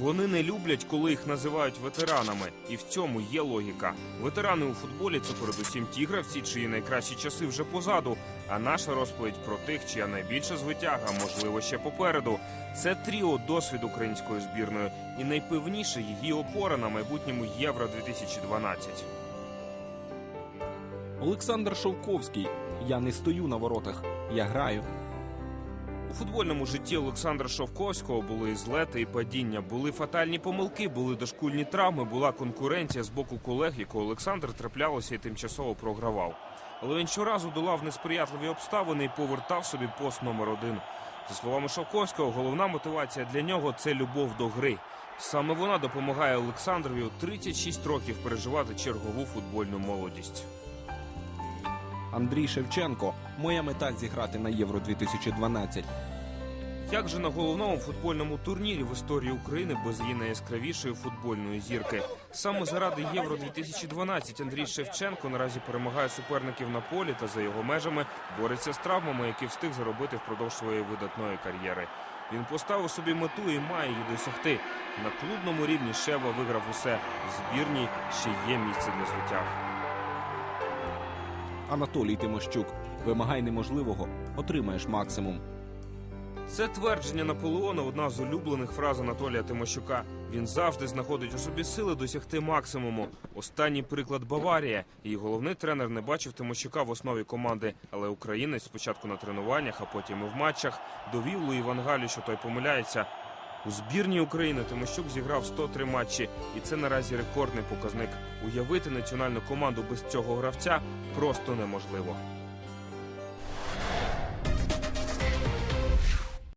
Вони не люблять, коли їх називають ветеранами, і в цьому є логіка. Ветерани у футболі це передусім ті гравці, чиї найкращі часи вже позаду. А наша розповідь про тих, чия найбільша звитяга, можливо, ще попереду. Це тріо досвід української збірної і найпевніше її опора на майбутньому Євро 2012 Олександр Шовковський. Я не стою на воротах, я граю. Футбольному житті Олександра Шовковського були злети, і падіння, були фатальні помилки, були дошкульні травми, була конкуренція з боку колег, яку Олександр траплялося і тимчасово програвав. Але він щоразу долав несприятливі обставини і повертав собі пост номер один. За словами Шовковського, головна мотивація для нього це любов до гри. Саме вона допомагає Олександрові у 36 років переживати чергову футбольну молодість. Андрій Шевченко. Моя мета зіграти на Євро 2012. Як же на головному футбольному турнірі в історії України без її найяскравішої футбольної зірки? Саме заради Євро 2012 Андрій Шевченко наразі перемагає суперників на полі та за його межами бореться з травмами, які встиг заробити впродовж своєї видатної кар'єри. Він поставив собі мету і має її досягти. На клубному рівні Шева виграв усе. В збірній ще є місце для звитяг. Анатолій Тимощук. Вимагай неможливого, отримаєш максимум. Це твердження Наполеона одна з улюблених фраз Анатолія Тимощука. Він завжди знаходить у собі сили досягти максимуму. Останній приклад Баварія. Її головний тренер не бачив Тимощука в основі команди, але українець спочатку на тренуваннях, а потім і в матчах довів Луї Вангалю, що той помиляється. У збірній України Тимощук зіграв 103 матчі, і це наразі рекордний показник. Уявити національну команду без цього гравця просто неможливо.